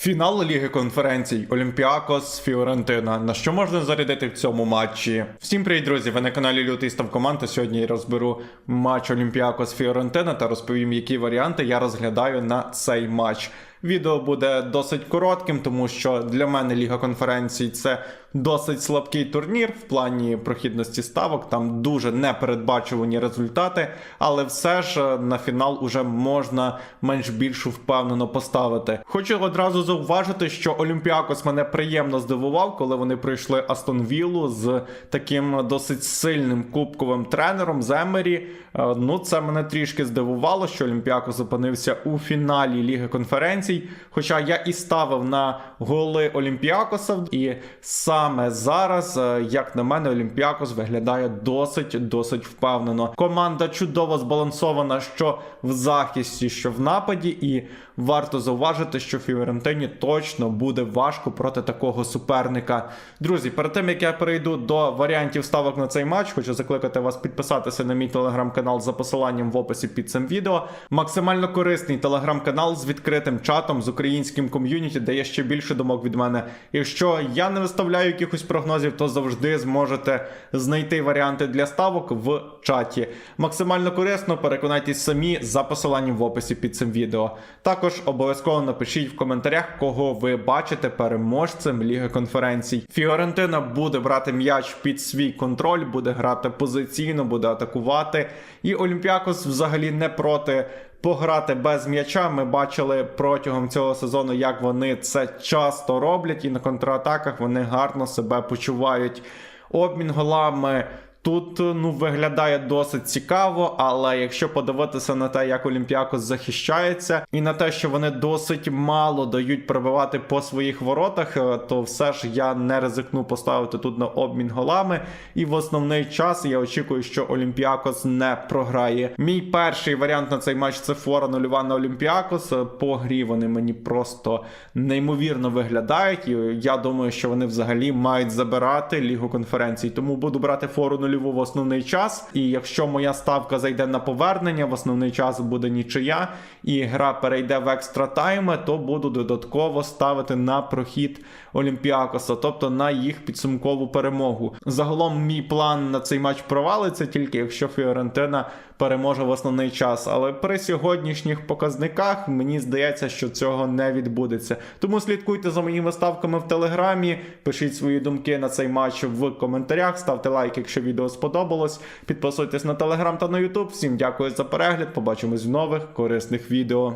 Фінал Ліги конференцій Олімпіакос Фіорентина. На що можна зарядити в цьому матчі? Всім привіт, друзі! Ви на каналі Лютий Став Команд. Сьогодні я розберу матч Олімпіакос Фіорентина та розповім, які варіанти я розглядаю на цей матч. Відео буде досить коротким, тому що для мене Ліга конференцій це досить слабкий турнір в плані прохідності ставок. Там дуже непередбачувані результати, але все ж е, на фінал уже можна менш більшу впевнено поставити. Хочу одразу зауважити, що Олімпіакос мене приємно здивував, коли вони прийшли Астон Віллу з таким досить сильним кубковим тренером Земері. Е, Ну, це мене трішки здивувало, що Олімпіакос опинився у фіналі Ліги конференцій. Хоча я і ставив на голи Олімпіакоса, і саме зараз, е, як на мене, Олімпіакос виглядає досить досить впевнено. Команда чудово збалансована, що в захисті, що в нападі, і варто зауважити, що Фіорентині точно буде важко проти такого суперника. Друзі, перед тим як я перейду до варіантів ставок на цей матч, хочу закликати вас підписатися на мій телеграм-канал за посиланням в описі під цим відео. Максимально корисний телеграм-канал з відкритим чатом з українським ком'юніті, де є ще більше думок від мене. Якщо я не виставляю якихось прогнозів, то завжди зможете знайти варіанти для ставок в чаті. Максимально корисно, переконайтесь самі за посиланням в описі під цим відео. Також обов'язково напишіть в коментарях, кого ви бачите переможцем Ліги конференцій. Фіорентина буде брати м'яч під свій контроль, буде грати позиційно, буде атакувати. І Олімпіакос взагалі не проти пограти без м'яча. Ми бачили протягом цього сезону, як вони це часто роблять, і на контратаках вони гарно себе почувають. Обмін голами. Тут ну виглядає досить цікаво, але якщо подивитися на те, як Олімпіакос захищається, і на те, що вони досить мало дають пробивати по своїх воротах, е, то все ж я не ризикну поставити тут на обмін голами. І в основний час я очікую, що Олімпіакос не програє. Мій перший варіант на цей матч це фора нульова на Олімпіакос. Е, По грі вони мені просто неймовірно виглядають. І я думаю, що вони взагалі мають забирати лігу конференцій. Тому буду брати фору нульову в основний час. І якщо моя ставка зайде на повернення, в основний час буде нічия, і гра перейде в екстра тайми, то буду додатково ставити на прохід Олімпіакоса, тобто на їх підсумкову перемогу. Загалом мій план на цей матч провалиться тільки якщо Фіорентина переможе в основний час. Але при сьогоднішніх показниках мені здається, що цього не відбудеться. Тому слідкуйте за моїми ставками в телеграмі, пишіть свої думки на цей матч в коментарях, ставте лайк, якщо відео сподобалось. Підписуйтесь на телеграм та на ютуб. Всім дякую за перегляд. Побачимось в нових корисних відео.